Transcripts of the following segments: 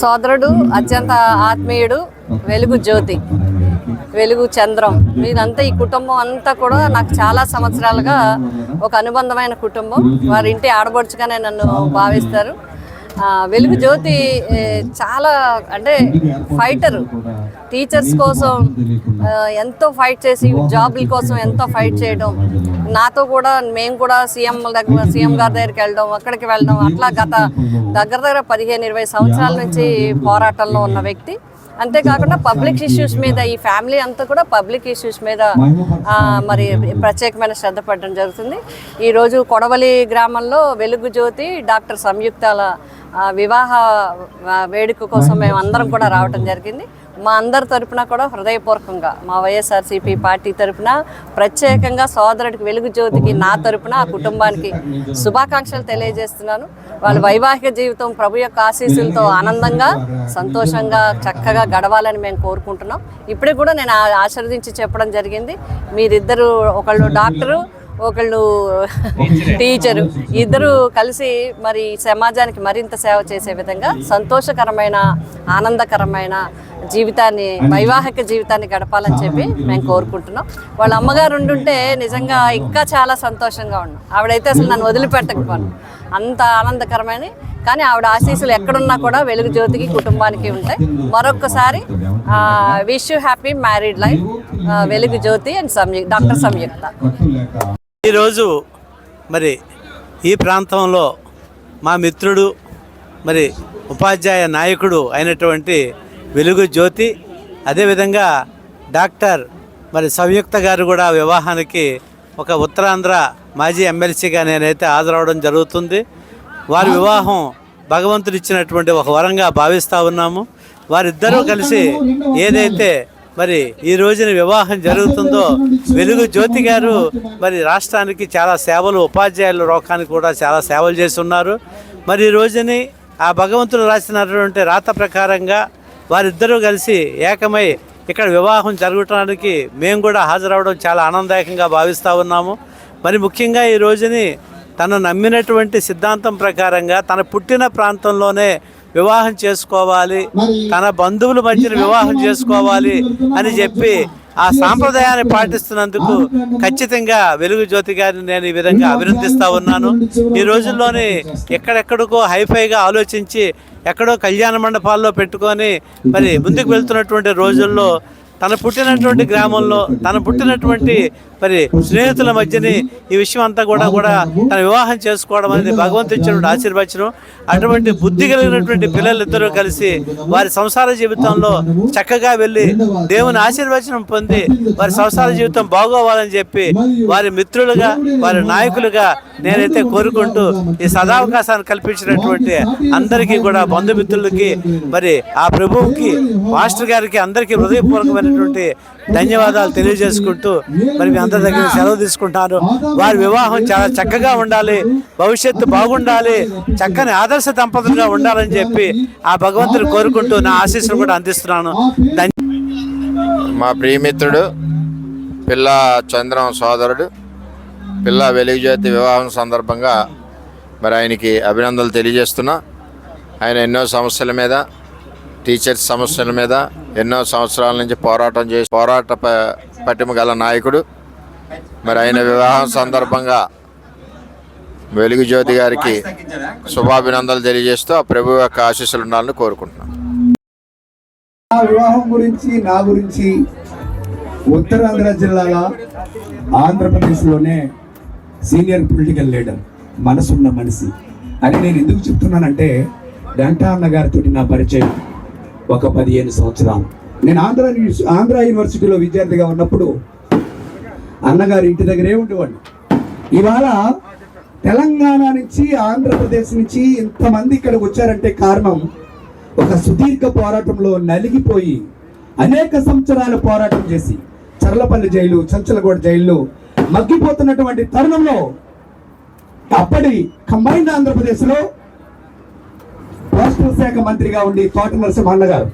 సోదరుడు అత్యంత ఆత్మీయుడు వెలుగు జ్యోతి వెలుగు చంద్రం. మీదంతా ఈ కుటుంబం అంతా కూడా నాకు చాలా సంవత్సరాలుగా ఒక అనుబంధమైన కుటుంబం. వారి ఇంటి ఆడబడుచుగానే నన్ను భావిస్తారు. వెలుగు జ్యోతి చాలా అంటే ఫైటరు టీచర్స్ కోసం ఎంతో ఫైట్ చేసి జాబ్ల కోసం ఎంతో ఫైట్ చేయడం. నాతో కూడా మేము కూడా సీఎం దగ్గర సీఎం గారి దగ్గరికి వెళ్ళడం అక్కడికి వెళ్ళడం అట్లా గత దగ్గర దగ్గర పదిహేను ఇరవై సంవత్సరాల నుంచి పోరాటంలో ఉన్న వ్యక్తి. అంతేకాకుండా పబ్లిక్ ఇష్యూస్ మీద ఈ ఫ్యామిలీ అంతా కూడా పబ్లిక్ ఇష్యూస్ మీద మరి ప్రత్యేకమైన శ్రద్ధ పడడం జరుగుతుంది. ఈరోజు కొడవలి గ్రామంలో వెలుగు జ్యోతి డాక్టర్ సంయుక్తాల వివాహ వేడుక కోసం మేము అందరం కూడా రావటం జరిగింది. మా అందరి తరపున కూడా హృదయపూర్వకంగా మా వైఎస్ఆర్సీపీ పార్టీ తరపున ప్రత్యేకంగా సోదరుడికి వెలుగు జ్యోతికి నా తరపున ఆ కుటుంబానికి శుభాకాంక్షలు తెలియజేస్తున్నాను. వాళ్ళ వైవాహిక జీవితం ప్రభు యొక్క ఆశీస్సులతో ఆనందంగా సంతోషంగా చక్కగా గడవాలని మేము కోరుకుంటున్నాం. ఇప్పుడే కూడా నేను ఆ- ఆశీర్వదించి చెప్పడం జరిగింది. మీరిద్దరు ఒకళ్ళు డాక్టరు ఒకళ్ళు టీచరు. ఇద్దరు కలిసి మరి సమాజానికి మరింత సేవ చేసే విధంగా సంతోషకరమైన ఆనందకరమైన జీవితాన్ని వైవాహిక జీవితాన్ని గడపాలని చెప్పి మేము కోరుకుంటున్నాం. వాళ్ళ అమ్మగారు ఉండుంటే నిజంగా ఇంకా చాలా సంతోషంగా ఉన్నాం ఆవిడైతే అసలు నన్ను వదిలిపెట్టకపోను అంత ఆనందకరమైన కానీ ఆవిడ ఆశీస్సులు ఎక్కడున్నా కూడా వెలుగు జ్యోతికి కుటుంబానికి ఉంటాయి. మరొక్కసారి wish you happy married life వెలుగు జ్యోతి అండ్ సంయుక్ డాక్టర్ సంయుక్త. ఈరోజు మరి ఈ ప్రాంతంలో మా మిత్రుడు మరి ఉపాధ్యాయ నాయకుడు అయినటువంటి వెలుగు జ్యోతి అదేవిధంగా డాక్టర్ మరి సంయుక్త గారు కూడా వివాహానికి ఒక ఉత్తరాంధ్ర మాజీ ఎమ్మెల్సీగా నేనైతే హాజరవడం జరుగుతుంది. వారి వివాహం భగవంతుడిచ్చినటువంటి ఒక వరంగా భావిస్తూ ఉన్నాము. వారిద్దరూ కలిసి ఏదైతే మరి ఈ రోజున వివాహం జరుగుతుందో? వెలుగు జ్యోతి గారు మరి రాష్ట్రానికి చాలా సేవలు ఉపాధ్యాయుల లోకానికి కూడా చాలా సేవలు చేసి ఉన్నారు మరి ఈ రోజుని ఆ భగవంతుడు రాసినటువంటి రాత ప్రకారంగా వారిద్దరూ కలిసి ఏకమై ఇక్కడ వివాహం జరగటానికి మేము కూడా హాజరవడం చాలా ఆనందదాయకంగా భావిస్తూ ఉన్నాము. మరి ముఖ్యంగా ఈ రోజుని తను నమ్మినటువంటి సిద్ధాంతం ప్రకారంగా తన పుట్టిన ప్రాంతంలోనే వివాహం చేసుకోవాలి. తన బంధువుల మధ్యన వివాహం చేసుకోవాలి అని చెప్పి ఆ సాంప్రదాయాన్ని పాటిస్తున్నందుకు ఖచ్చితంగా వెలుగు జ్యోతి గారిని నేను ఈ విధంగా అభినందిస్తా ఉన్నాను. ఈ రోజుల్లోని ఎక్కడెక్కడికో హైఫైగా ఆలోచించి ఎక్కడో కళ్యాణ మండపాల్లో పెట్టుకొని మరి ముందుకు వెళ్తున్నటువంటి రోజుల్లో తన పుట్టినటువంటి గ్రామంలో తన పుట్టినటువంటి మరి స్నేహితుల మధ్యని ఈ విషయం అంతా కూడా కూడా తన వివాహం చేసుకోవడం అనేది భగవంతుడు ఆశీర్వచనం. అటువంటి బుద్ధి కలిగినటువంటి పిల్లలిద్దరూ కలిసి వారి సంసార జీవితంలో చక్కగా వెళ్ళి దేవుని ఆశీర్వచనం పొంది వారి సంసార జీవితం బాగోవాలని చెప్పి వారి మిత్రులుగా వారి నాయకులుగా నేనైతే కోరుకుంటూ ఈ సదావకాశాన్ని కల్పించినటువంటి అందరికీ కూడా బంధుమిత్రులకి మరి ఆ ప్రభువుకి మాస్టర్ గారికి అందరికీ హృదయపూర్వకమైనటువంటి ధన్యవాదాలు తెలియజేసుకుంటూ మరి మీ అందరి దగ్గర సెలవు తీసుకుంటాను. వారి వివాహం చాలా చక్కగా ఉండాలి భవిష్యత్తు బాగుండాలి చక్కని ఆదర్శ దంపతులుగా ఉండాలని చెప్పి ఆ భగవంతుని కోరుకుంటూ నా ఆశీస్సులు కూడా అందిస్తున్నాను. మా ప్రియమిత్రుడు పిల్ల చంద్రం సోదరుడు పిల్ల వెలుగుజ్యోతి వివాహం సందర్భంగా మరి ఆయనకి అభినందనలు తెలియజేస్తున్నా. ఆయన ఎన్నో సమస్యల మీద టీచర్స్ సమస్యల మీద ఎన్నో సంవత్సరాల నుంచి పోరాటం చేసి పోరాట ప- పటిమ గల నాయకుడు. మరి ఆయన వివాహం సందర్భంగా వెలుగుజ్యోతి గారికి శుభాభినందనలు తెలియజేస్తూ ఆ ప్రభు యొక్క ఆశీస్సులు ఉండాలని కోరుకుంటున్నాను నా వివాహం గురించి నా గురించి ఉత్తరాంధ్ర జిల్లాల ఆంధ్రప్రదేశ్లోనే సీనియర్ పొలిటికల్ లీడర్ మనసున్న మనిషి. అని నేను ఎందుకు చెప్తున్నానంటే వెంకట అన్న గారితో నా పరిచయం ఒక పదిహేను సంవత్సరాలు. నేను ఆంధ్ర ఆంధ్ర యూనివర్సిటీలో విద్యార్థిగా ఉన్నప్పుడు అన్నగారి ఇంటి దగ్గరే ఉండేవాడిని. ఇవాళ తెలంగాణ నుంచి ఆంధ్రప్రదేశ్ నుంచి ఇంతమంది ఇక్కడికి వచ్చారంటే కారణం ఒక సుదీర్ఘ పోరాటంలో నలిగిపోయి అనేక సంవత్సరాల పోరాటం చేసి చర్లపల్లి జైలు చంచలగూడ జైల్లో మగ్గిపోతున్నటువంటి తరుణంలో అప్పటి కంబైన్డ్ ఆంధ్రప్రదేశ్లో పోస్టల్ శాఖ మంత్రిగా ఉండి తోట నరసింహన్న గారు.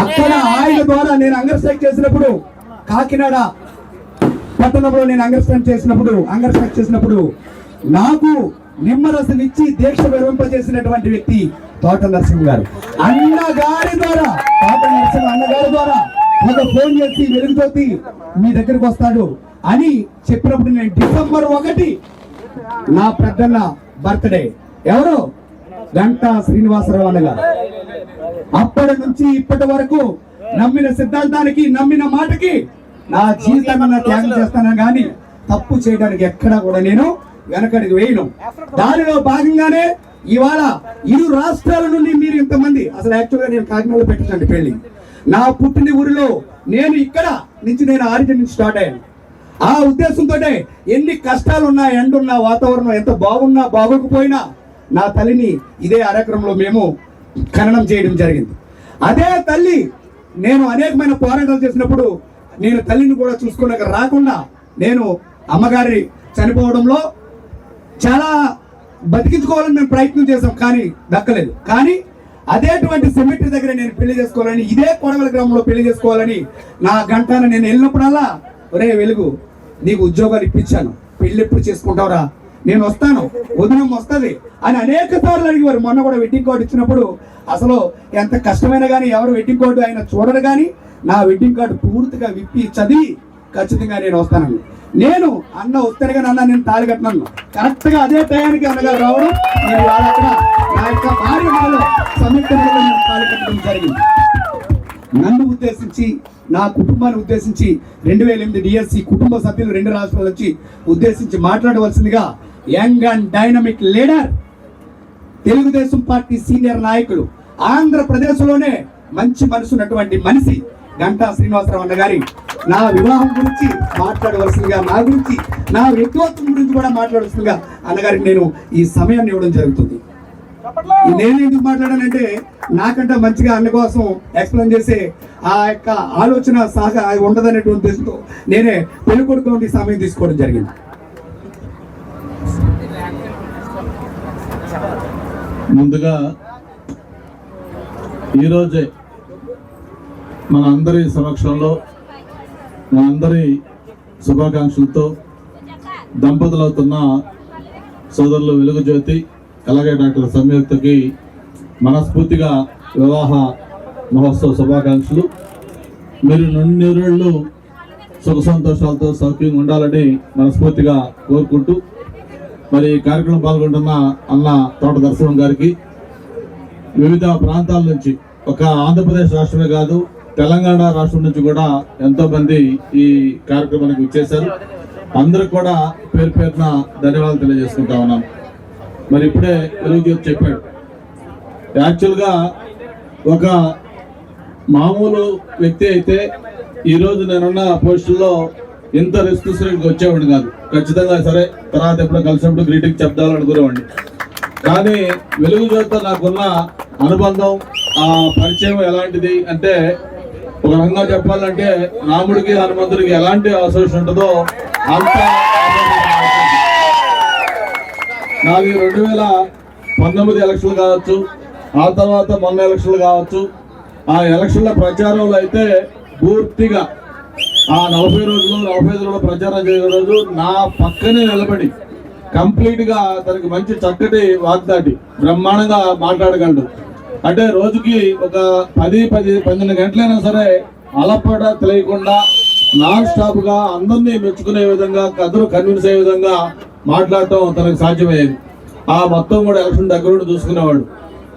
అక్కడ ఆయన ద్వారా నేను అంగర్ స్ట్రైక్ చేసినప్పుడు కాకినాడ పట్టణంలో నేను అంగర్ స్ట్రైక్ చేసినప్పుడు అంగర్ స్ట్రైక్ చేసినప్పుడు నాకు నిమ్మరసం ఇచ్చి దీక్ష విరమింపజేసినటువంటి వ్యక్తి తోట నరసింహ గారు. అన్నగారి ద్వారా తోట నరసింహ అన్నగారి ద్వారా ఒక ఫోన్ చేసి వెలుగుతోటి మీ దగ్గరికి వస్తాడు. అని చెప్పినప్పుడు నేను డిసెంబర్ ఒకటి నా పెద్దన్న బర్త్డే. ఎవరు? గంటా శ్రీనివాసరావు అన్నగారు అప్పటి నుంచి ఇప్పటి వరకు నమ్మిన సిద్ధాంతానికి నమ్మిన మాటకి నా జీవితాన్ని త్యాగం చేస్తాను కానీ తప్పు చేయడానికి ఎక్కడా కూడా నేను వెనకడికి వేయను. దానిలో భాగంగానే ఇవాళ ఇరు రాష్ట్రాల నుండి మీరు ఇంతమంది అసలు యాక్చువల్గా నేను కాకినాడలో పెట్టండి పెళ్ళి. నా పుట్టిన ఊరిలో నేను ఇక్కడ నుంచి నేను ఆరిజిన్ నుంచి స్టార్ట్ అయ్యాను. ఆ ఉద్దేశంతో ఎన్ని కష్టాలు ఉన్నా ఎండున్నా వాతావరణం ఎంత బాగున్నా బాగోకపోయినా నా తల్లిని ఇదే కార్యక్రమంలో మేము ఖననం చేయడం జరిగింది. అదే తల్లి నేను అనేకమైన పోరాటాలు చేసినప్పుడు నేను తల్లిని కూడా చూసుకోలేక రాకుండా నేను అమ్మగారి చనిపోవడంలో చాలా బతికించుకోవాలని మేము ప్రయత్నం చేసాం కానీ దక్కలేదు. కానీ అదేటువంటి సెమిట్రీ దగ్గర నేను పెళ్ళి చేసుకోవాలని ఇదే కొడవల గ్రామంలో పెళ్ళి చేసుకోవాలని నా గంటన నేను వెళ్ళినప్పుడల్లా ఒరే వెలుగు నీకు ఉద్యోగాలు ఇప్పించాను. పెళ్ళి ఎప్పుడు చేసుకుంటావురా? నేను వస్తాను. ఉదయం వస్తుంది అని అనేక సార్లు అడిగేవారు. మొన్న కూడా వెడ్డింగ్ కార్డు ఇచ్చినప్పుడు అసలు ఎంత కష్టమైనా కానీ ఎవరు వెడ్డింగ్ కార్డు ఆయన చూడరు కానీ నా వెడ్డింగ్ కార్డు పూర్తిగా విప్పి చదివి ఖచ్చితంగా నేను వస్తానని. నేను అన్న వస్తాను కానీ అన్న నేను తాళి కట్టినాను. కరెక్ట్గా అదే టయానికి అన్నగారు రావడం నేను వాళ్ళ నా యొక్క భార్య నాలో నేను తాళి కట్టడం జరిగింది. నన్ను ఉద్దేశించి నా కుటుంబాన్ని ఉద్దేశించి రెండు వేల ఎనిమిది డిఎస్సి కుటుంబ సభ్యులు రెండు రాష్ట్రాల నుంచి ఉద్దేశించి మాట్లాడవలసిందిగా young and dynamic leader Telugu Desam party senior నాయకుడు ఆంధ్రప్రదేశ్లోనే మంచి మనసు ఉన్నటువంటి మనిషి గంటా శ్రీనివాసరావు అన్న గారి నా వివాహం గురించి మాట్లాడవలసిందిగా నా గురించి నా వ్యక్తిత్వం గురించి కూడా మాట్లాడవలసిందిగా అన్నగారికి నేను ఈ సమయాన్ని ఇవ్వడం జరుగుతుంది. నేను ఎందుకు మాట్లాడానంటే నాకంటే మంచిగా అన్న కోసం ఎక్స్ప్లెయిన్ చేసే ఆ యొక్క ఆలోచన సహా ఉండదనేటువంటి ఉద్దేశంతో నేనే పెళ్ళి కొడుకు నుండి సమయం తీసుకోవడం జరిగింది. ముందుగా ఈరోజే మన అందరి సమక్షంలో మన అందరి శుభాకాంక్షలతో దంపతులవుతున్న సోదరులు వెలుగు జ్యోతి అలాగే డాక్టర్ సంయుక్తకి మనస్ఫూర్తిగా వివాహ మహోత్సవ శుభాకాంక్షలు. మీరు నూరేళ్ళు సుఖ సంతోషాలతో సౌఖ్యంగా ఉండాలని మనస్ఫూర్తిగా కోరుకుంటూ మరి ఈ కార్యక్రమం పాల్గొంటున్న అన్న తోట దర్శనం గారికి వివిధ ప్రాంతాల నుంచి ఒక ఆంధ్రప్రదేశ్ రాష్ట్రమే కాదు తెలంగాణ రాష్ట్రం నుంచి కూడా ఎంతోమంది ఈ కార్యక్రమానికి వచ్చేశారు. అందరికి కూడా పేరు పేరున ధన్యవాదాలు తెలియజేసుకుంటా ఉన్నాం. మరి ఇప్పుడే వెలుగు చెప్పాడు. యాక్చువల్గా ఒక మామూలు వ్యక్తి అయితే ఈరోజు నేనున్న పోస్టుల్లో ఇంత రిస్క్ శ్రేణికి వచ్చేవాడిని కాదు. ఖచ్చితంగా సరే తర్వాత ఎప్పుడు కలిసినప్పుడు గ్రీటింగ్ చెప్దామనుకునేవాడిని. కానీ వెలుగు జ్యోతితో నాకున్న అనుబంధం ఆ పరిచయం ఎలాంటిది అంటే ఒక రకంగా చెప్పాలంటే రాముడికి హనుమంతుడికి ఎలాంటి అసోసియేషన్ ఉంటుందో అంత నాది రెండు వేల పంతొమ్మిది ఎలక్షన్లు కావచ్చు ఆ తర్వాత మొన్న ఎలక్షన్లు కావచ్చు ఆ ఎలక్షన్ల ప్రచారంలో అయితే పూర్తిగా ఆ నలభై రోజులు నలభై ఐదు రోజులు ప్రచారం చేసే రోజు నా పక్కనే నిలబడి కంప్లీట్గా తనకి మంచి చక్కటి వాగ్దాటి బ్రహ్మాండంగా మాట్లాడగలడు. అంటే రోజుకి ఒక పది పది పన్నెండు గంటలైనా సరే అలపడ తెలియకుండా నాన్ స్టాప్గా అందరినీ మెచ్చుకునే విధంగా అందరూ కన్విన్స్ అయ్యే విధంగా మాట్లాడటం తనకు సాధ్యమయ్యేది. ఆ మొత్తం కూడా ఎలక్షన్ దగ్గర చూసుకునేవాడు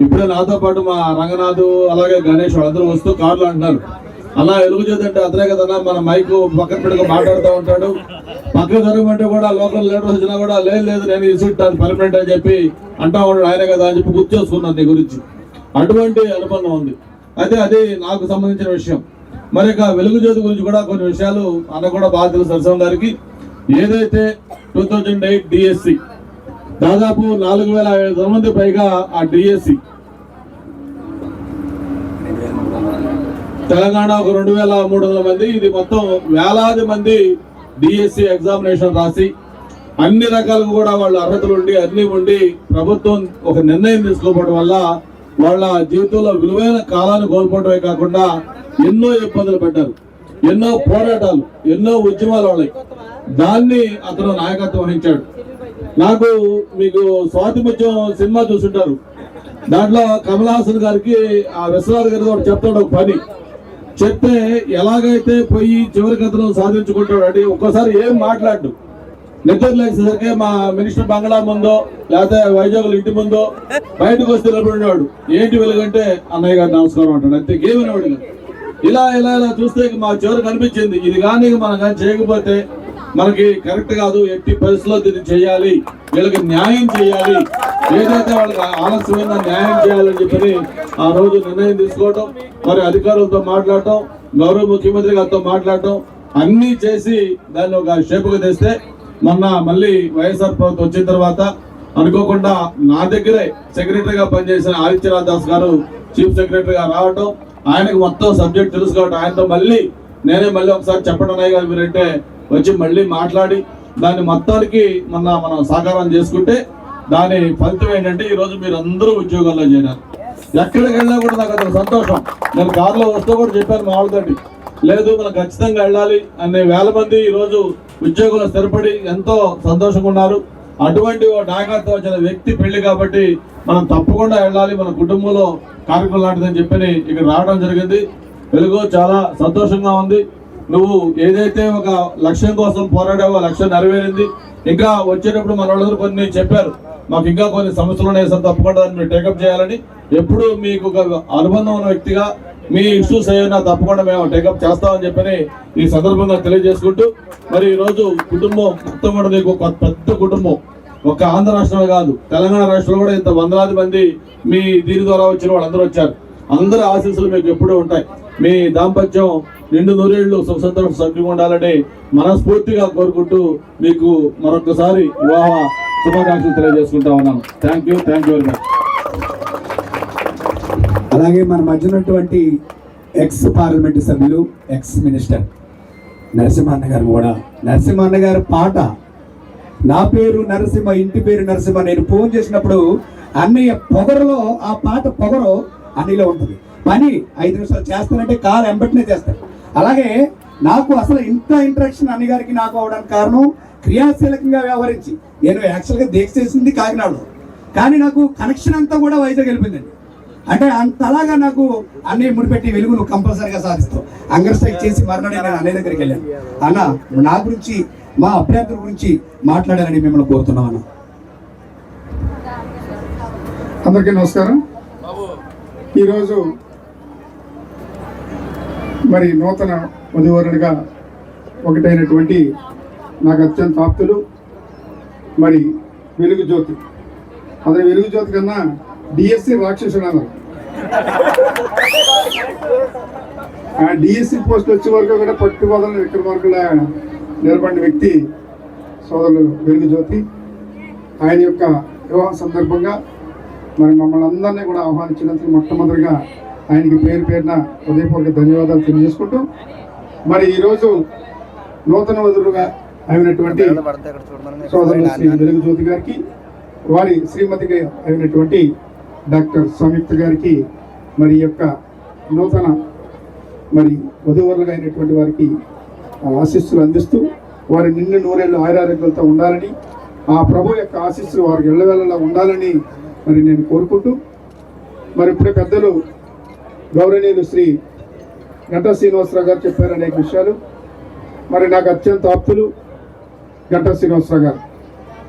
ఇప్పుడే నాతో పాటు మా రంగనాథ్ అలాగే గణేష్ అందరూ వస్తూ కార్లు అంటున్నారు. అలా ఎలుగు చేద్దంటే అతనే కదన్నా మన మైక్ పక్కన పెట్టుకు మాట్లాడుతూ ఉంటాడు. పక్కన జరగమంటే కూడా లోకల్ లీడర్స్ వచ్చినా కూడా లేదు లేదు నేను ఇసుంటాను పర్మనెంట్ అని చెప్పి అంటా ఉన్నాడు ఆయనే కదా అని చెప్పి గుర్తు చేసుకున్నాను నీ గురించి. అటువంటి అనుబంధం ఉంది. అయితే అది నాకు సంబంధించిన విషయం. మరి ఇక వెలుగు చేతి గురించి కూడా కొన్ని విషయాలు అన్న కూడా బాగా తెలుసు సరసం గారికి. ఏదైతే టూ థౌజండ్ ఎయిట్ డిఎస్సి దాదాపు నాలుగు వేల ఐదు వందల మంది పైగా ఆ డిఎస్సి తెలంగాణ ఒక రెండు వేల మూడు వందల మంది ఇది మొత్తం వేలాది మంది డిఎస్సి ఎగ్జామినేషన్ రాసి అన్ని రకాలుగా కూడా వాళ్ళ అర్హతలు ఉండి అన్ని ఉండి ప్రభుత్వం ఒక నిర్ణయం తీసుకోవడం వల్ల వాళ్ళ జీవితంలో విలువైన కాలాన్ని కోల్పోవడమే కాకుండా ఎన్నో ఇబ్బందులు పడ్డారు. ఎన్నో పోరాటాలు ఎన్నో ఉద్యమాలు వాళ్ళకి దాన్ని అతను నాయకత్వం వహించాడు. నాకు మీకు స్వాతి సినిమా చూసుంటారు. దాంట్లో కమల్ హాసన్ గారికి ఆ విశ్వనాథ్ గారి ఒకటి చెప్తాడు ఒక పని. చెప్తే ఎలాగైతే పోయి చివరికి అతను సాధించుకుంటాడు అంటే ఒక్కసారి ఏం మాట్లాడు నిద్ర లేచేసరికి మా మినిస్టర్ బంగ్లా ముందో లేకపోతే వైజాగ్ ఇంటి ముందో బయటకు వస్తే నిలబడినవాడు. ఏంటి వెలుగంటే అన్నయ్య గారు నమస్కారం అంటాడు. అంతే ఏమైనాడు కాదు. ఇలా ఇలా ఇలా చూస్తే మా చివరికి అనిపించింది ఇది కానీ మనం కానీ చేయకపోతే మనకి కరెక్ట్ కాదు. ఎట్టి పరిస్థితుల్లో దీన్ని చేయాలి. వీళ్ళకి న్యాయం చేయాలి. ఏదైతే వాళ్ళకి ఆలస్యమైన న్యాయం చేయాలని చెప్పని ఆ రోజు నిర్ణయం తీసుకోవటం మరి అధికారులతో మాట్లాడటం గౌరవ ముఖ్యమంత్రి గారితో మాట్లాడటం అన్నీ చేసి దాన్ని ఒక షేపుగా తెస్తే మొన్న మళ్ళీ వైఎస్ఆర్ ప్రభుత్వం వచ్చిన తర్వాత అనుకోకుండా నా దగ్గరే సెక్రటరీగా పనిచేసిన ఆదిత్యనాథ్ దాస్ గారు చీఫ్ సెక్రటరీగా రావటం ఆయనకు మొత్తం సబ్జెక్ట్ తెలుసు కాబట్టి ఆయనతో మళ్ళీ నేనే మళ్ళీ ఒకసారి చెప్పడం అన్నయ్య గారు మీరంటే వచ్చి మళ్ళీ మాట్లాడి దాన్ని మొత్తానికి మొన్న మనం సాకారం చేసుకుంటే దాని ఫలితం ఏంటంటే ఈరోజు మీరు అందరూ ఉద్యోగాల్లో చేరారు. ఎక్కడికి వెళ్ళినా కూడా నాకు అతను సంతోషం. నేను కారులో వస్తూ కూడా చెప్పాను మా వాళ్ళతోటి. లేదు మనం ఖచ్చితంగా వెళ్ళాలి అనే వేల మంది ఈరోజు ఉద్యోగంలో స్థిరపడి ఎంతో సంతోషంగా ఉన్నారు. అటువంటి ఓ నాయకత్వం వచ్చిన వ్యక్తి పెళ్ళి కాబట్టి మనం తప్పకుండా వెళ్ళాలి మన కుటుంబంలో కార్యక్రమం లాంటిదని చెప్పని ఇక్కడ రావడం జరిగింది. వెలుగు చాలా సంతోషంగా ఉంది. నువ్వు ఏదైతే ఒక లక్ష్యం కోసం పోరాడావో ఆ లక్ష్యం నెరవేరింది. ఇంకా వచ్చేటప్పుడు మన వాళ్ళందరూ కొన్ని చెప్పారు. మాకు ఇంకా కొన్ని సమస్యలు ఉన్నాయి సార్ తప్పకుండా దాన్ని మీరు టేకప్ చేయాలని. ఎప్పుడు మీకు ఒక అనుబంధం ఉన్న వ్యక్తిగా మీ ఇష్యూస్ ఏమైనా తప్పకుండా మేము టేకప్ చేస్తామని చెప్పని ఈ సందర్భంగా తెలియజేసుకుంటూ మరి ఈరోజు కుటుంబం మొత్తం కూడా మీకు ఒక పెద్ద కుటుంబం. ఒక ఆంధ్ర రాష్ట్రమే కాదు తెలంగాణ రాష్ట్రంలో కూడా ఇంత వందలాది మంది మీ దీని ద్వారా వచ్చిన వాళ్ళందరూ వచ్చారు. అందరి ఆశీస్సులు మీకు ఎప్పుడూ ఉంటాయి. మీ దాంపత్యం నిండు నూరేళ్ళు సుఖ సంతోషం సభ్యులు ఉండాలని మనస్ఫూర్తిగా కోరుకుంటూ మీకు మరొకసారి వివాహ శుభాకాంక్షలు తెలియజేసుకుంటా ఉన్నాను. Thank you thank you very much అలాగే మన మధ్య ఉన్నటువంటి ఎక్స్ పార్లమెంటు సభ్యులు ఎక్స్ మినిస్టర్ నరసింహన్న గారు కూడా. నరసింహన్న గారి పాట. నా పేరు నరసింహ ఇంటి పేరు నరసింహ. నేను ఫోన్ చేసినప్పుడు అన్నయ్య పొగరలో ఆ పాట పొగరు అన్నిలో ఉంటుంది. పని ఐదు నిమిషాలు చేస్తానంటే కాలు ఎంబటినే చేస్తారు అలాగే నాకు అసలు ఇంత ఇంట్రాక్షన్ అన్నగారికి నాకు అవడానికి కారణం క్రియాశీలకంగా వ్యవహరించి. నేను యాక్చువల్గా దీక్ష చేసింది కాకినాడలో. కానీ నాకు కనెక్షన్ అంతా కూడా వైజాగ్ వెళ్ళిపోయిందండి. అంటే అంతలాగా నాకు అన్నయ్య ముడిపెట్టి వెలుగు నువ్వు కంపల్సరీగా సాధిస్తావు. అంగర్ చేసి మరణాడే నేను అన్నయ్య దగ్గరికి వెళ్ళాను. అన్న నా గురించి మా అభ్యర్థుల గురించి మాట్లాడాలని మిమ్మల్ని కోరుతున్నాం అన్న. అందరికీ నమస్కారం. ఈరోజు మరి నూతన వధువరుడిగా ఒకటైనటువంటి నాకు అత్యంత ఆప్తులు మరి వెలుగు జ్యోతి. అతని వెలుగు జ్యోతి కన్నా డిఎస్సి రాక్షసుడు అన్నారు ఆ డిఎస్సి పోస్ట్ వచ్చే వరకు కూడా పట్టుబదల విక్రమార్కుల నిలబడిన వ్యక్తి సోదరులు వెలుగు జ్యోతి ఆయన యొక్క వివాహ సందర్భంగా మరి మమ్మల్ని అందరినీ కూడా ఆహ్వానించినందుకు మొట్టమొదటిగా ఆయనకి పేరు పేరున హృదయపూర్వక ధన్యవాదాలు తెలియజేసుకుంటూ మరి ఈరోజు నూతన వధువుగా అయినటువంటి సోదరులు శ్రీ వెలుగు జ్యోతి గారికి వారి శ్రీమతిగా అయినటువంటి డాక్టర్ సంయుక్త గారికి మరి యొక్క నూతన మరి వధువరులుగా అయినటువంటి వారికి ఆ ఆశీస్సులు అందిస్తూ వారి నిండు నూరేళ్ళు ఆయురారోగ్యాలతో ఉండాలని ఆ ప్రభు యొక్క ఆశీస్సులు వారికి ఎల్లవేళలా ఉండాలని మరి నేను కోరుకుంటూ మరి ఇప్పుడే పెద్దలు గౌరవనీయులు శ్రీ గంటా శ్రీనివాసరావు గారు చెప్పారు అనేక విషయాలు. మరి నాకు అత్యంత ఆప్తులు గంటా శ్రీనివాసరావు గారు.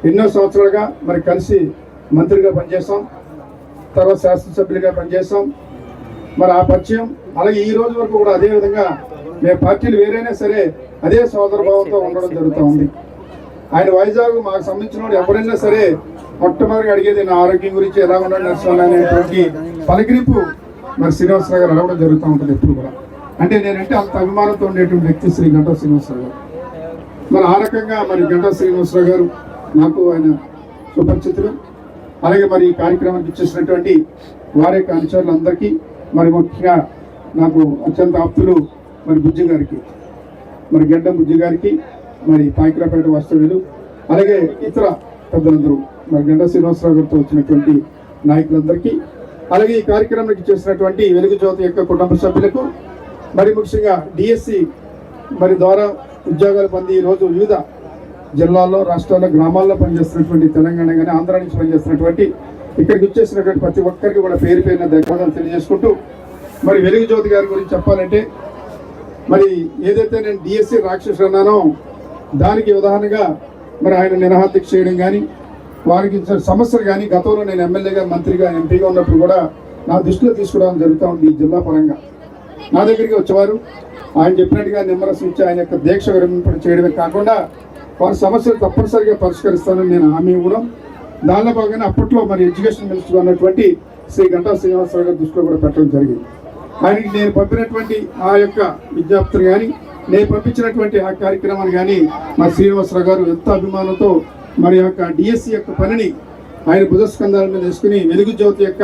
ఎన్నో సంవత్సరాలుగా మరి కలిసి మంత్రిగా పనిచేస్తాం తర్వాత శాసనసభ్యులుగా పనిచేస్తాం. మరి ఆ పరిచయం అలాగే ఈ రోజు వరకు కూడా అదే విధంగా మేము పార్టీలు వేరైనా సరే అదే సోదర భావంతో ఉండడం జరుగుతూ ఉంది. ఆయన వైజాగ్ మాకు సంబంధించిన ఎవరైనా సరే మొట్టమొదటిగా అడిగేది నా ఆరోగ్యం గురించి ఎలా ఉండాలి నడుచుకోవాలి అనేటువంటి పలకరింపు మరి శ్రీనివాసరావు గారు అడగడం జరుగుతూ ఉంటుంది ఎప్పుడు కూడా. అంటే నేనంటే అంత అభిమానంతో ఉండేటువంటి వ్యక్తి శ్రీ గంటా శ్రీనివాసరావు గారు. మరి ఆ రకంగా మరి గంటా శ్రీనివాసరావు గారు నాకు ఆయన సుపరిచితులు. అలాగే మరి ఈ కార్యక్రమానికి ఇచ్చేసినటువంటి వారి యొక్క అనుచరులందరికీ మరి ముఖ్యంగా నాకు అత్యంత ఆప్తులు మరి బుజ్జి గారికి మరి గెడ్డ బుజ్జి గారికి మరి పాయికరాపేట వాస్తవ్యులు అలాగే ఇతర పెద్దలందరూ మరి గండ శ్రీనివాసరావు గారితో వచ్చినటువంటి నాయకులందరికీ అలాగే ఈ కార్యక్రమానికి చేసినటువంటి వెలుగు జ్యోతి యొక్క కుటుంబ సభ్యులకు మరి ముఖ్యంగా డిఎస్సి మరి ద్వారా ఉద్యోగాలు పొంది ఈరోజు వివిధ జిల్లాల్లో రాష్ట్రాల్లో గ్రామాల్లో పనిచేస్తున్నటువంటి తెలంగాణ కానీ ఆంధ్ర నుంచి పనిచేస్తున్నటువంటి ఇక్కడికి వచ్చేసినటువంటి ప్రతి ఒక్కరికి కూడా పేరు పేరున ధన్యవాదాలు తెలియజేసుకుంటూ మరి వెలుగు జ్యోతి గారి గురించి చెప్పాలంటే మరి ఏదైతే నేను డిఎస్సి రాక్షసు అన్నానో దానికి ఉదాహరణగా మరి ఆయన నిరహాదీక్ష చేయడం కానీ వారికి సమస్యలు కానీ గతంలో నేను ఎమ్మెల్యేగా మంత్రిగా ఎంపీగా ఉన్నప్పుడు కూడా నా దృష్టిలో తీసుకురావడం జరుగుతూ ఉంది ఈ జిల్లా పరంగా. నా దగ్గరికి వచ్చేవారు. ఆయన చెప్పినట్టుగా నిమ్మరసం ఇచ్చి ఆయన యొక్క దీక్ష విరమింపడం చేయడమే కాకుండా వారి సమస్యలు తప్పనిసరిగా పరిష్కరిస్తానని నేను హామీ ఇవ్వడం. దానిలో భాగంగా అప్పట్లో మరి ఎడ్యుకేషన్ మినిస్టర్ అన్నటువంటి శ్రీ గంటా శ్రీనివాసరావు గారి దృష్టిలో కూడా పెట్టడం జరిగింది. ఆయనకి నేను పంపినటువంటి ఆ యొక్క విజ్ఞప్తులు కానీ నేను పంపించినటువంటి ఆ కార్యక్రమాలు కానీ మా శ్రీనివాసరావు గారు ఎంత అభిమానంతో మరి యొక్క డిఎస్సి యొక్క పనిని ఆయన భుజస్కంధాల మీద వేసుకుని వెలుగు జ్యోతి యొక్క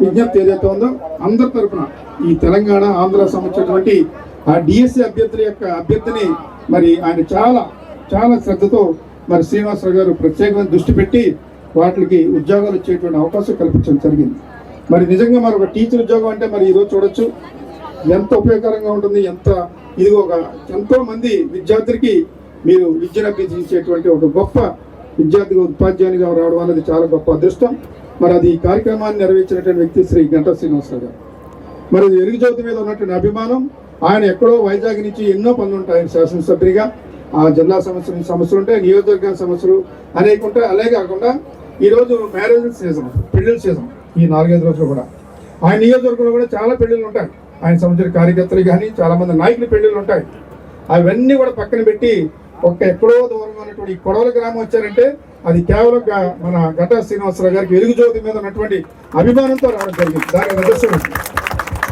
విజ్ఞప్తి ఏదైతే ఉందో అందరి తరఫున ఈ తెలంగాణ ఆంధ్ర సంబంధించినటువంటి ఆ డిఎస్సి అభ్యర్థుల యొక్క అభ్యర్థిని మరి ఆయన చాలా చాలా శ్రద్ధతో మరి శ్రీనివాసరావు గారు ప్రత్యేకమైన దృష్టి పెట్టి వాటికి ఉద్యోగాలు వచ్చేటువంటి అవకాశం కల్పించడం జరిగింది. మరి నిజంగా మరి ఒక టీచర్ ఉద్యోగం అంటే మరి ఈరోజు చూడొచ్చు. ఎంత ఉపయోగకరంగా ఉంటుంది ఎంత ఇది ఒక ఎంతో మంది విద్యార్థులకి మీరు విద్యను అభ్యసించేటువంటి ఒక గొప్ప విద్యార్థిగా ఉపాధ్యాయునిగా రావడం అనేది చాలా గొప్ప అదృష్టం. మరి అది ఈ కార్యక్రమాన్ని నెరవేర్చినటువంటి వ్యక్తి శ్రీ గంటా శ్రీనివాసరావు గారు. మరి ఎరుగు జ్యోతి మీద ఉన్నటువంటి అభిమానం ఆయన ఎక్కడో వైజాగ్ నుంచి ఎన్నో పనులు ఉంటాయి ఆయన శాసనసభ్యుడిగా. ఆ జిల్లా సమస్యలు సమస్యలు ఉంటాయి నియోజకవర్గ సమస్యలు అనేక ఉంటాయి అలాగే కాకుండా ఈరోజు మ్యారేజ్ సీజన్ పెళ్ళిళ్ళ సీజన్ ఈ నాలుగైదు రోజులు కూడా. ఆయన నియోజకవర్గంలో కూడా చాలా పెళ్ళిళ్ళు ఉంటాయి. ఆయన సంబంధించిన కార్యకర్తలు కానీ చాలామంది నాయకులు నాయకుల పెళ్ళిళ్ళు ఉంటాయి. అవన్నీ కూడా పక్కన పెట్టి ఒక ఎక్కడో దూరం ఉన్నటువంటి కొడవల గ్రామం వచ్చారంటే అది కేవలం మన ఘటా శ్రీనివాసరావు గారికి వెలుగుజ్యోతి మీద ఉన్నటువంటి అభిమానంతో రావడం జరిగింది. దాని నిదర్శనం.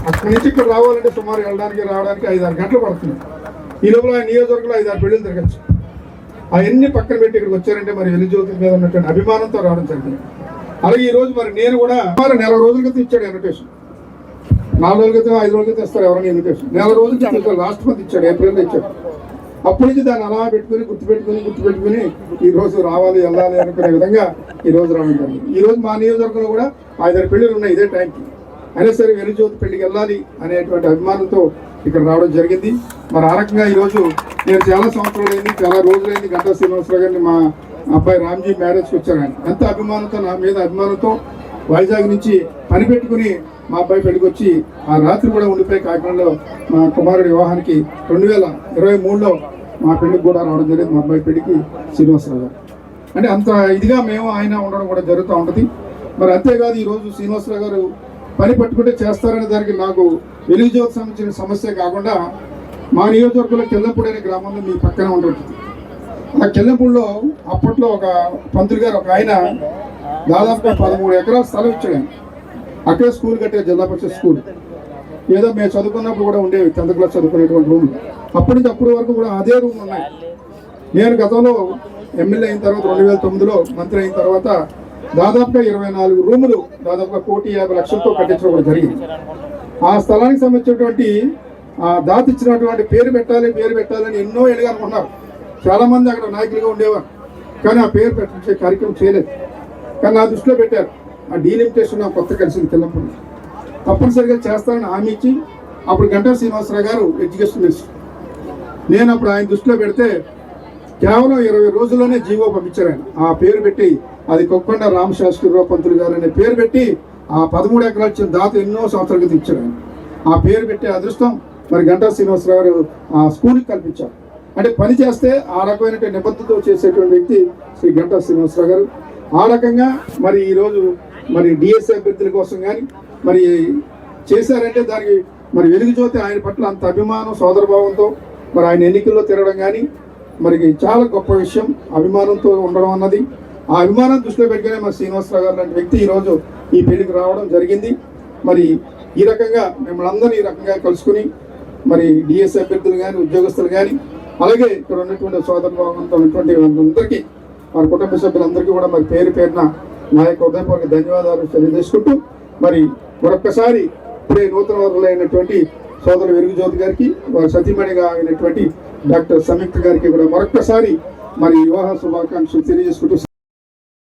అక్కడి నుంచి ఇక్కడ రావాలంటే సుమారు వెళ్ళడానికి రావడానికి ఐదు ఆరు గంటలు పడుతుంది. ఈ లోపల ఆయన నియోజకవర్గంలో ఐదు ఆరు పెళ్ళిలు తిరగచ్చు అవన్నీ పక్కన పెట్టి ఇక్కడికి వచ్చారంటే మరి వెలిజ్యోతి మీద ఉన్నటువంటి అభిమానంతో రావడం జరిగింది. అలాగే ఈ రోజు మరి నేను కూడా మరి నెల రోజుల క్రితం ఇచ్చాడు ఇన్విటేషన్ నాలుగు రోజుల క్రితం ఐదు రోజుల క్రితం ఇస్తారు ఎవరైనా ఇన్విటేషన్ నెల రోజుల క్రితం లాస్ట్ మంత్ ఇచ్చాడు ఏప్రిల్లో ఇచ్చాడు. అప్పటి నుంచి దాన్ని అలా పెట్టుకుని గుర్తుపెట్టుకుని గుర్తుపెట్టుకుని ఈ రోజు రావాలి వెళ్ళాలి అనుకునే విధంగా ఈ రోజు రావడం జరిగింది. ఈ రోజు మా నియోజకవర్గంలో కూడా ఐదారు పెళ్ళిలు ఉన్నాయి ఇదే టైంకి అయినా సరే వెలుజ్యోతి పెళ్ళికి వెళ్ళాలి అనేటువంటి అభిమానంతో ఇక్కడ రావడం జరిగింది. మరి ఆ రకంగా ఈరోజు నేను చాలా సంవత్సరాలు చాలా రోజులైంది గంటా శ్రీనివాసరావు గారిని మా అబ్బాయి రామ్జీ మ్యారేజ్కి వచ్చారు ఆయన. ఎంత అభిమానంతో నా మీద అభిమానంతో వైజాగ్ నుంచి పని పెట్టుకుని మా అబ్బాయి పెళ్ళికి వచ్చి ఆ రాత్రి కూడా ఉండిపోయి కాకినాడలో మా కుమారుడి వివాహానికి రెండు వేల ఇరవై మూడులో మా పెళ్ళికి కూడా రావడం జరిగింది మా అబ్బాయి పెళ్ళికి శ్రీనివాసరావు గారు. అంటే అంత ఇదిగా మేము ఆయన ఉండడం కూడా జరుగుతూ ఉంటుంది. మరి అంతేకాదు ఈరోజు శ్రీనివాసరావు గారు పని పట్టుకుంటే చేస్తారనే దానికి నాకు వెలుగు సంబంధించిన సమస్య కాకుండా మా నియోజకవర్గంలో కిల్లపూడి అనే గ్రామంలో మీ పక్కన ఉంటుంది. ఆ కిల్లపూడిలో అప్పట్లో ఒక పంతులు గారు ఒక ఆయన దాదాపుగా పదమూడు ఎకరాల స్థలం ఇచ్చాడు. అక్కడే స్కూల్ కట్టే జిల్లా పరిషత్ స్కూల్. ఏదో మేము చదువుకున్నప్పుడు కూడా ఉండేవి టెన్త్ క్లాస్ చదువుకునేటువంటి రూమ్ అప్పటి నుంచి అప్పటి వరకు కూడా అదే రూమ్ ఉన్నాయి. నేను గతంలో ఎమ్మెల్యే అయిన తర్వాత రెండు వేల తొమ్మిదిలో మంత్రి అయిన తర్వాత దాదాపుగా ఇరవై నాలుగు రూములు దాదాపుగా కోటి యాభై లక్షలతో కట్టించడం కూడా జరిగింది. ఆ స్థలానికి సంబంధించినటువంటి ఆ దాత ఇచ్చినటువంటి పేరు పెట్టాలి పేరు పెట్టాలని ఎన్నో ఏళ్ళుగా అనుకున్నారు చాలా మంది అక్కడ నాయకులుగా ఉండేవారు. కానీ ఆ పేరు పెట్టించే కార్యక్రమం చేయలేదు. కానీ నా దృష్టిలో పెట్టారు. ఆ డీలిమిటేషన్ నాకు కొత్త కలిసింది కిల్లప్పుడు తప్పనిసరిగా చేస్తానని హామీ ఇచ్చి అప్పుడు గంటా శ్రీనివాసరావు గారు ఎడ్యుకేషన్ మినిస్టర్. నేను అప్పుడు ఆయన దృష్టిలో పెడితే కేవలం ఇరవై రోజుల్లోనే జీవో పంపించారు ఆయన. ఆ పేరు పెట్టి అది కొక్కొండ రామశాస్త్రిరావు పంతులు గారు అనే పేరు పెట్టి ఆ పదమూడు ఎకరాలు ఇచ్చిన దాత ఎన్నో సంవత్సరాల క్రితం ఇచ్చారు ఆయన. ఆ పేరు పెట్టే అదృష్టం మరి గంటా శ్రీనివాసరావు గారు ఆ స్కూల్కి కల్పించారు. అంటే పని చేస్తే ఆ రకమైన నిబద్ధతతో చేసేటువంటి వ్యక్తి శ్రీ గంటా శ్రీనివాసరావు గారు. ఆ రకంగా మరి ఈరోజు మరి డిఎస్సీ అభ్యర్థుల కోసం కానీ మరి చేశారంటే దానికి మరి వెలుగు ఆయన పట్ల అంత అభిమానం సోదరభావంతో మరి ఆయన ఎన్నికల్లో తిరగడం కానీ మరి చాలా గొప్ప విషయం అభిమానంతో ఉండడం అన్నది. ఆ అభిమానం దృష్టిలో పెట్టుకునే మా శ్రీనివాసరావు గారు లాంటి వ్యక్తి ఈరోజు ఈ పెళ్ళికి రావడం జరిగింది. మరి ఈ రకంగా మిమ్మల్ని అందరినీ ఈ రకంగా కలుసుకుని మరి డిఎస్ఐ అభ్యర్థులు కానీ ఉద్యోగస్తులు కానీ అలాగే ఇక్కడ ఉన్నటువంటి సోదరభావంతో ఉన్నటువంటి అందరికీ వారి కుటుంబ సభ్యులందరికీ కూడా మరి పేరు పేరున నా యొక్క హృదయపూర్వక ధన్యవాదాలు తెలియజేసుకుంటూ మరి మరొక్కసారి ఇప్పుడే నూతన వరులైనటువంటి సోదరు వెలుగుజ్యోతి గారికి వారి సతీమణిగా అయినటువంటి డాక్టర్ సంయుక్త గారికి కూడా మరొక్కసారి మరి వివాహ శుభాకాంక్షలు తెలియజేసుకుంటూ